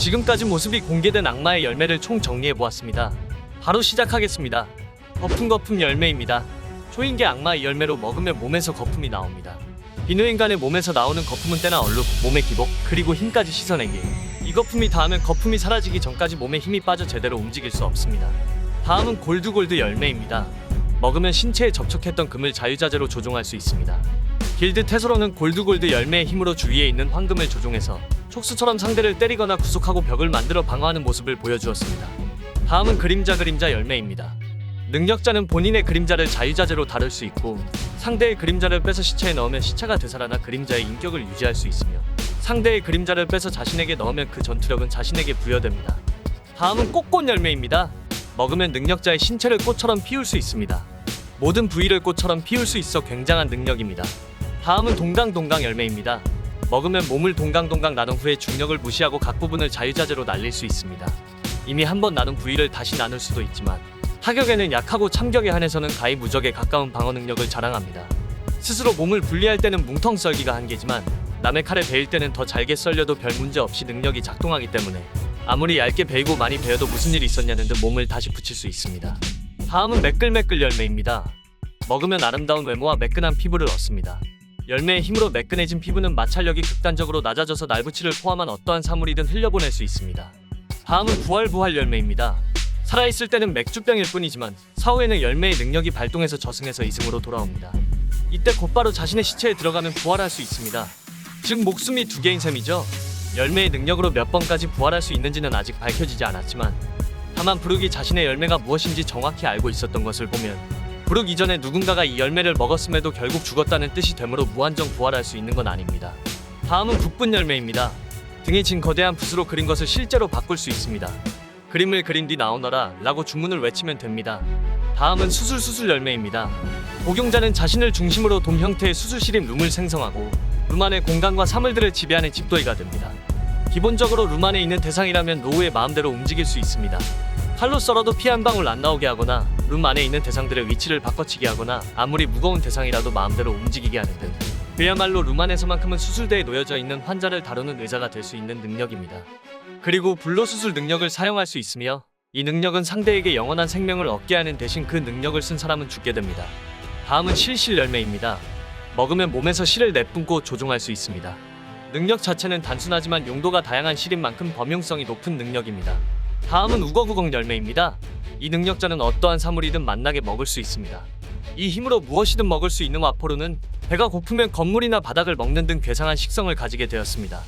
지금까지 모습이 공개된 악마의 열매를 총 정리해 보았습니다. 바로 시작하겠습니다. 거품 거품 열매입니다. 초인계 악마의 열매로 먹으면 몸에서 거품이 나옵니다. 비누인간의 몸에서 나오는 거품은 때나 얼룩, 몸의 기복, 그리고 힘까지 씻어내기. 이 거품이 닿으면 거품이 사라지기 전까지 몸에 힘이 빠져 제대로 움직일 수 없습니다. 다음은 골드골드 열매입니다. 먹으면 신체에 접촉했던 금을 자유자재로 조종할 수 있습니다. 길드 테서로는 골드골드 열매의 힘으로 주위에 있는 황금을 조종해서 촉수처럼 상대를 때리거나 구속하고 벽을 만들어 방어하는 모습을 보여주었습니다. 다음은 그림자 그림자 열매입니다. 능력자는 본인의 그림자를 자유자재로 다룰 수 있고 상대의 그림자를 빼서 시체에 넣으면 시체가 되살아나 그림자의 인격을 유지할 수 있으며 상대의 그림자를 빼서 자신에게 넣으면 그 전투력은 자신에게 부여됩니다. 다음은 꽃꽃 열매입니다. 먹으면 능력자의 신체를 꽃처럼 피울 수 있습니다. 모든 부위를 꽃처럼 피울 수 있어 굉장한 능력입니다. 다음은 동강동강 열매입니다. 먹으면 몸을 동강동강 나눈 후에 중력을 무시하고 각 부분을 자유자재로 날릴 수 있습니다. 이미 한 번 나눈 부위를 다시 나눌 수도 있지만 타격에는 약하고 참격에 한해서는 가히 무적에 가까운 방어 능력을 자랑합니다. 스스로 몸을 분리할 때는 뭉텅 썰기가 한계지만 남의 칼에 베일 때는 더 잘게 썰려도 별 문제 없이 능력이 작동하기 때문에 아무리 얇게 베이고 많이 베어도 무슨 일이 있었냐는 듯 몸을 다시 붙일 수 있습니다. 다음은 매끌매끌 열매입니다. 먹으면 아름다운 외모와 매끈한 피부를 얻습니다. 열매의 힘으로 매끈해진 피부는 마찰력이 극단적으로 낮아져서 날붙이를 포함한 어떠한 사물이든 흘려보낼 수 있습니다. 다음은 부활부활 열매입니다. 살아있을 때는 맥주병일 뿐이지만 사후에는 열매의 능력이 발동해서 저승에서 이승으로 돌아옵니다. 이때 곧바로 자신의 시체에 들어가면 부활할 수 있습니다. 즉 목숨이 두 개인 셈이죠. 열매의 능력으로 몇 번까지 부활할 수 있는지는 아직 밝혀지지 않았지만 다만 브룩이 자신의 열매가 무엇인지 정확히 알고 있었던 것을 보면 브룩 이전에 누군가가 이 열매를 먹었음에도 결국 죽었다는 뜻이 되므로 무한정 부활할 수 있는 건 아닙니다. 다음은 국분 열매입니다. 등에 진 거대한 붓으로 그린 것을 실제로 바꿀 수 있습니다. 그림을 그린 뒤 나오너라 라고 주문을 외치면 됩니다. 다음은 수술수술 열매입니다. 복용자는 자신을 중심으로 돔 형태의 수술실인 룸을 생성하고 룸 안의 공간과 사물들을 지배하는 집도이가 됩니다. 기본적으로 룸 안에 있는 대상이라면 노후의 마음대로 움직일 수 있습니다. 칼로 썰어도 피 한 방울 안 나오게 하거나 룸 안에 있는 대상들의 위치를 바꿔치기 하거나 아무리 무거운 대상이라도 마음대로 움직이게 하는 등 그야말로 룸 안에서만큼은 수술대에 놓여져 있는 환자를 다루는 의사가 될 수 있는 능력입니다. 그리고 불로수술 능력을 사용할 수 있으며 이 능력은 상대에게 영원한 생명을 얻게 하는 대신 그 능력을 쓴 사람은 죽게 됩니다. 다음은 실실 열매입니다. 먹으면 몸에서 실을 내뿜고 조종할 수 있습니다. 능력 자체는 단순하지만 용도가 다양한 실인 만큼 범용성이 높은 능력입니다. 다음은 우거구걱 열매입니다. 이 능력자는 어떠한 사물이든 만나게 먹을 수 있습니다. 이 힘으로 무엇이든 먹을 수 있는 와포르는 배가 고프면 건물이나 바닥을 먹는 등 괴상한 식성을 가지게 되었습니다.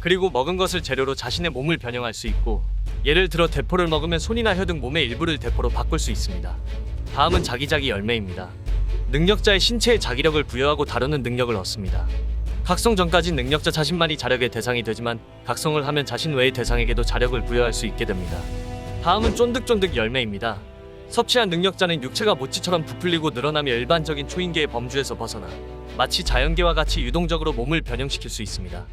그리고 먹은 것을 재료로 자신의 몸을 변형할 수 있고 예를 들어 대포를 먹으면 손이나 혀 등 몸의 일부를 대포로 바꿀 수 있습니다. 다음은 자기자기 열매입니다. 능력자의 신체에 자기력을 부여하고 다루는 능력을 얻습니다. 각성 전까지 능력자 자신만이 자력의 대상이 되지만 각성을 하면 자신 외의 대상에게도 자력을 부여할 수 있게 됩니다. 다음은 쫀득쫀득 열매입니다. 섭취한 능력자는 육체가 모찌처럼 부풀리고 늘어나며 일반적인 초인계의 범주에서 벗어나 마치 자연계와 같이 유동적으로 몸을 변형시킬 수 있습니다.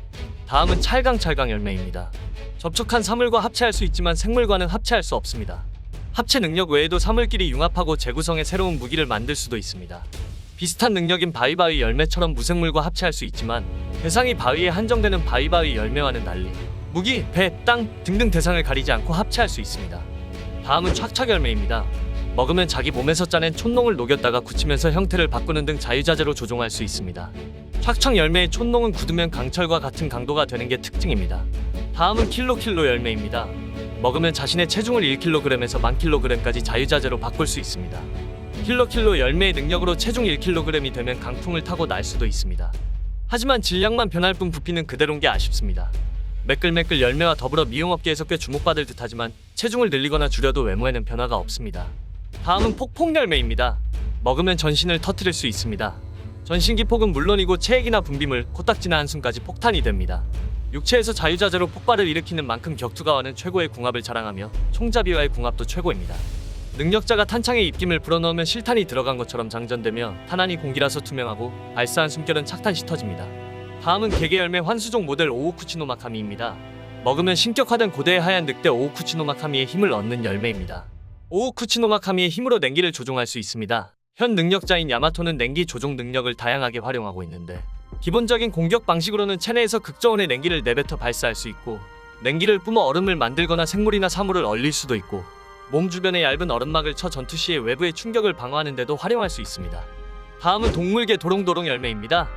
다음은 찰강찰강 열매입니다. 접촉한 사물과 합체할 수 있지만 생물과는 합체할 수 없습니다. 합체 능력 외에도 사물끼리 융합하고 재구성해 새로운 무기를 만들 수도 있습니다. 비슷한 능력인 바위바위 열매처럼 무생물과 합체할 수 있지만 대상이 바위에 한정되는 바위바위 열매와는 달리 무기, 배, 땅 등등 대상을 가리지 않고 합체할 수 있습니다. 다음은 촥촥 열매입니다. 먹으면 자기 몸에서 짜낸 촌농을 녹였다가 굳히면서 형태를 바꾸는 등 자유자재로 조종할 수 있습니다. 촥촥 열매의 촌농은 굳으면 강철과 같은 강도가 되는 게 특징입니다. 다음은 킬로킬로 열매입니다. 먹으면 자신의 체중을 1kg에서 1000kg까지 자유자재로 바꿀 수 있습니다. 킬로킬로 열매의 능력으로 체중 1kg이 되면 강풍을 타고 날 수도 있습니다. 하지만 질량만 변할 뿐 부피는 그대로인 게 아쉽습니다. 매끌매끌 열매와 더불어 미용업계에서 꽤 주목받을 듯하지만 체중을 늘리거나 줄여도 외모에는 변화가 없습니다. 다음은 폭폭 열매입니다. 먹으면 전신을 터트릴 수 있습니다. 전신기 폭은 물론이고 체액이나 분비물, 코딱지나 한숨까지 폭탄이 됩니다. 육체에서 자유자재로 폭발을 일으키는 만큼 격투가와는 최고의 궁합을 자랑하며 총잡이와의 궁합도 최고입니다. 능력자가 탄창에 입김을 불어넣으면 실탄이 들어간 것처럼 장전되며 탄환이 공기라서 투명하고 발사한 숨결은 착탄시 터집니다. 다음은 개개 열매 환수종 모델 오우쿠치노마카미입니다. 먹으면 신격화된 고대의 하얀 늑대 오우쿠치노마카미의 힘을 얻는 열매입니다. 오우쿠치노마카미의 힘으로 냉기를 조종할 수 있습니다. 현 능력자인 야마토는 냉기 조종 능력을 다양하게 활용하고 있는데 기본적인 공격 방식으로는 체내에서 극저온의 냉기를 내뱉어 발사할 수 있고 냉기를 뿜어 얼음을 만들거나 생물이나 사물을 얼릴 수도 있고 몸 주변에 얇은 얼음막을 쳐 전투 시에 외부의 충격을 방어하는 데도 활용할 수 있습니다. 다음은 동물계 도롱도롱 열매입니다.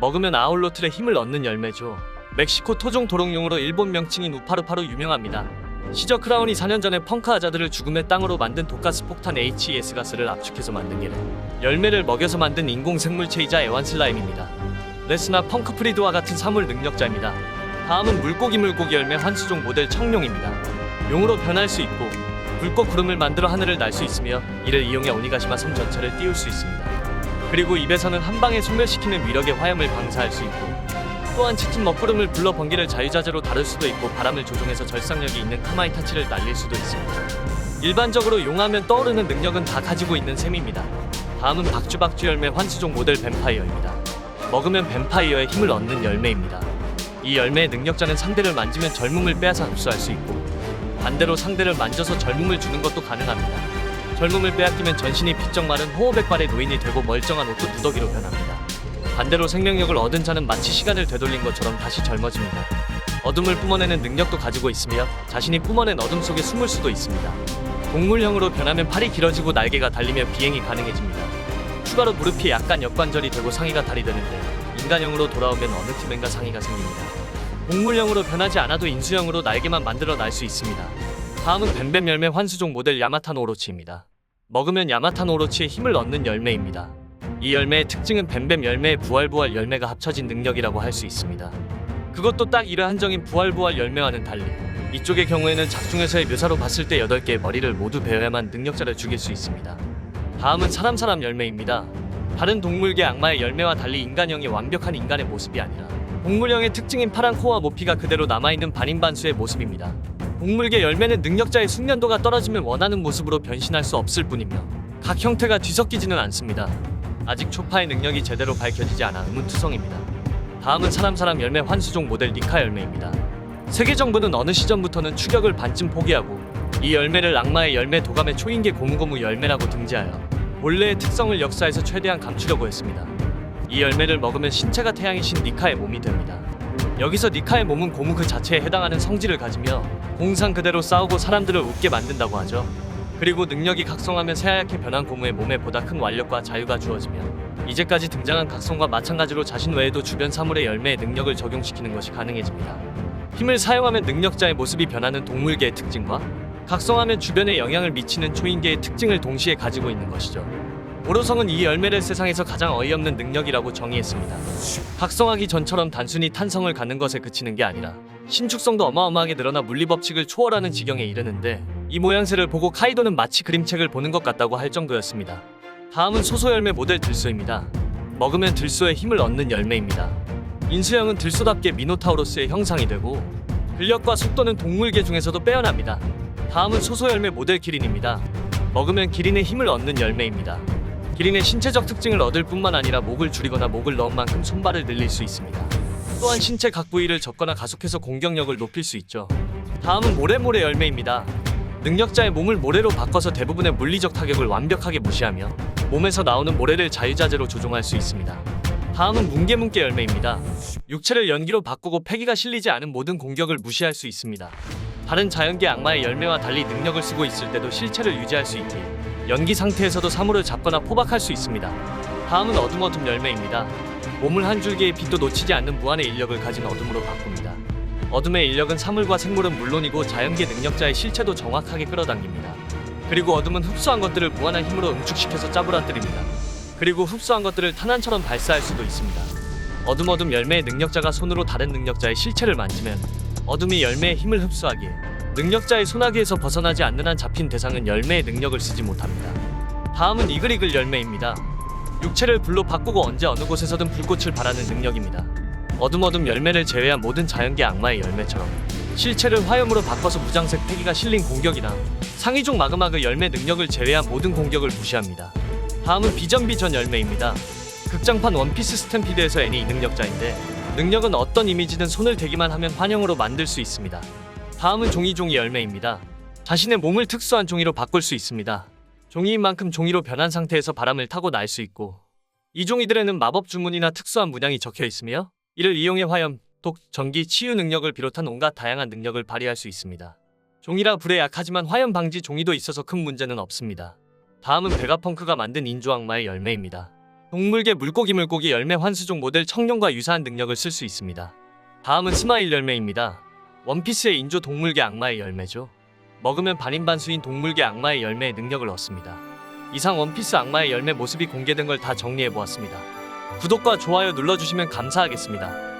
먹으면 아울로틀에 힘을 얻는 열매죠. 멕시코 토종 도롱용으로 일본 명칭인 우파루파로 유명합니다. 시저 크라운이 4년 전에 펑크 아자들을 죽음의 땅으로 만든 독가스 폭탄 HES 가스를 압축해서 만든 게래 열매를 먹여서 만든 인공 생물체이자 애완 슬라임입니다. 레스나 펑크 프리드와 같은 사물 능력자입니다. 다음은 물고기 물고기 열매 환수종 모델 청룡입니다. 용으로 변할 수 있고 불꽃 구름을 만들어 하늘을 날 수 있으며 이를 이용해 오니가시마 섬 전체를 띄울 수 있습니다. 그리고 입에서는 한 방에 소멸시키는 위력의 화염을 방사할 수 있고 또한 짙은 먹구름을 불러 번개를 자유자재로 다룰 수도 있고 바람을 조종해서 절상력이 있는 카마이 타치를 날릴 수도 있습니다. 일반적으로 용하면 떠오르는 능력은 다 가지고 있는 셈입니다. 다음은 박주박주 열매 환수종 모델 뱀파이어입니다. 먹으면 뱀파이어의 힘을 얻는 열매입니다. 이 열매의 능력자는 상대를 만지면 젊음을 빼앗아 흡수할 수 있고 반대로 상대를 만져서 젊음을 주는 것도 가능합니다. 젊음을 빼앗기면 전신이 비쩍 마른 호호백발의 노인이 되고 멀쩡한 옷도 두더기로 변합니다. 반대로 생명력을 얻은 자는 마치 시간을 되돌린 것처럼 다시 젊어집니다. 어둠을 뿜어내는 능력도 가지고 있으며 자신이 뿜어낸 어둠 속에 숨을 수도 있습니다. 동물형으로 변하면 팔이 길어지고 날개가 달리며 비행이 가능해집니다. 추가로 무릎이 약간 역관절이 되고 상의가 다리 되는데 인간형으로 돌아오면 어느 팀엔가 상의가 생깁니다. 동물형으로 변하지 않아도 인수형으로 날개만 만들어 날 수 있습니다. 다음은 뱀뱀 열매 환수종 모델 야마탄 오로치입니다. 먹으면 야마탄 오로치의 힘을 얻는 열매입니다. 이 열매의 특징은 뱀뱀 열매의 부활부활 열매가 합쳐진 능력이라고 할 수 있습니다. 그것도 딱 이러 한정인 부활부활 열매와는 달리 이쪽의 경우에는 작중에서의 묘사로 봤을 때 8개의 머리를 모두 베어야만 능력자를 죽일 수 있습니다. 다음은 사람 사람 열매입니다. 다른 동물계 악마의 열매와 달리 인간형이 완벽한 인간의 모습이 아니라 동물형의 특징인 파란 코와 모피가 그대로 남아있는 반인반수의 모습입니다. 동물계 열매는 능력자의 숙련도가 떨어지면 원하는 모습으로 변신할 수 없을 뿐이며 각 형태가 뒤섞이지는 않습니다. 아직 초파의 능력이 제대로 밝혀지지 않아 의문투성입니다. 다음은 사람 사람 열매 환수종 모델 니카 열매입니다. 세계 정부는 어느 시점부터는 추격을 반쯤 포기하고 이 열매를 악마의 열매 도감의 초인계 고무고무 열매라고 등재하여 본래의 특성을 역사에서 최대한 감추려고 했습니다. 이 열매를 먹으면 신체가 태양의 신 니카의 몸이 됩니다. 여기서 니카의 몸은 고무 그 자체에 해당하는 성질을 가지며 공상 그대로 싸우고 사람들을 웃게 만든다고 하죠. 그리고 능력이 각성하면 새하얗게 변한 고무의 몸에 보다 큰 완력과 자유가 주어지며 이제까지 등장한 각성과 마찬가지로 자신 외에도 주변 사물의 열매의 능력을 적용시키는 것이 가능해집니다. 힘을 사용하면 능력자의 모습이 변하는 동물계의 특징과 각성하면 주변에 영향을 미치는 초인계의 특징을 동시에 가지고 있는 것이죠. 오로성은 이 열매를 세상에서 가장 어이없는 능력이라고 정의했습니다. 각성하기 전처럼 단순히 탄성을 갖는 것에 그치는 게 아니라 신축성도 어마어마하게 늘어나 물리법칙을 초월하는 지경에 이르는데 이 모양새를 보고 카이도는 마치 그림책을 보는 것 같다고 할 정도였습니다. 다음은 소소열매 모델 들소입니다. 먹으면 들소의 힘을 얻는 열매입니다. 인수형은 들소답게 미노타우로스의 형상이 되고 근력과 속도는 동물계 중에서도 빼어납니다. 다음은 소소열매 모델 기린입니다. 먹으면 기린의 힘을 얻는 열매입니다. 기린의 신체적 특징을 얻을 뿐만 아니라 목을 줄이거나 목을 넣은 만큼 손발을 늘릴 수 있습니다. 또한 신체 각 부위를 접거나 가속해서 공격력을 높일 수 있죠. 다음은 모래모래 열매입니다. 능력자의 몸을 모래로 바꿔서 대부분의 물리적 타격을 완벽하게 무시하며 몸에서 나오는 모래를 자유자재로 조종할 수 있습니다. 다음은 뭉게뭉게 열매입니다. 육체를 연기로 바꾸고 폐기가 실리지 않은 모든 공격을 무시할 수 있습니다. 다른 자연계 악마의 열매와 달리 능력을 쓰고 있을 때도 실체를 유지할 수 있기에 연기 상태에서도 사물을 잡거나 포박할 수 있습니다. 다음은 어둠 어둠 열매입니다. 몸을 한 줄기의 빛도 놓치지 않는 무한의 인력을 가진 어둠으로 바꿉니다. 어둠의 인력은 사물과 생물은 물론이고 자연계 능력자의 실체도 정확하게 끌어당깁니다. 그리고 어둠은 흡수한 것들을 무한한 힘으로 응축시켜서 짜부라뜨립니다. 그리고 흡수한 것들을 탄환처럼 발사할 수도 있습니다. 어둠 어둠 열매의 능력자가 손으로 다른 능력자의 실체를 만지면 어둠이 열매의 힘을 흡수하기에 능력자의 소나기에서 벗어나지 않는 한 잡힌 대상은 열매의 능력을 쓰지 못합니다. 다음은 이글이글 열매입니다. 육체를 불로 바꾸고 언제 어느 곳에서든 불꽃을 발하는 능력입니다. 어둠어둠 열매를 제외한 모든 자연계 악마의 열매처럼 실체를 화염으로 바꿔서 무장색 패기가 실린 공격이나 상위종 마그마그 열매 능력을 제외한 모든 공격을 무시합니다. 다음은 비전비전 열매입니다. 극장판 원피스 스탬피드에서 애니 이 능력자인데 능력은 어떤 이미지든 손을 대기만 하면 환영으로 만들 수 있습니다. 다음은 종이종이 열매입니다. 자신의 몸을 특수한 종이로 바꿀 수 있습니다. 종이인 만큼 종이로 변한 상태에서 바람을 타고 날 수 있고 이 종이들에는 마법 주문이나 특수한 문양이 적혀 있으며 이를 이용해 화염, 독, 전기, 치유 능력을 비롯한 온갖 다양한 능력을 발휘할 수 있습니다. 종이라 불에 약하지만 화염 방지 종이도 있어서 큰 문제는 없습니다. 다음은 베가펑크가 만든 인조 악마의 열매입니다. 동물계 물고기 물고기 열매 환수종 모델 청룡과 유사한 능력을 쓸 수 있습니다. 다음은 스마일 열매입니다. 원피스의 인조 동물계 악마의 열매죠. 먹으면 반인반수인 동물계 악마의 열매의 능력을 얻습니다. 이상 원피스 악마의 열매 모습이 공개된 걸 다 정리해 보았습니다. 구독과 좋아요 눌러주시면 감사하겠습니다.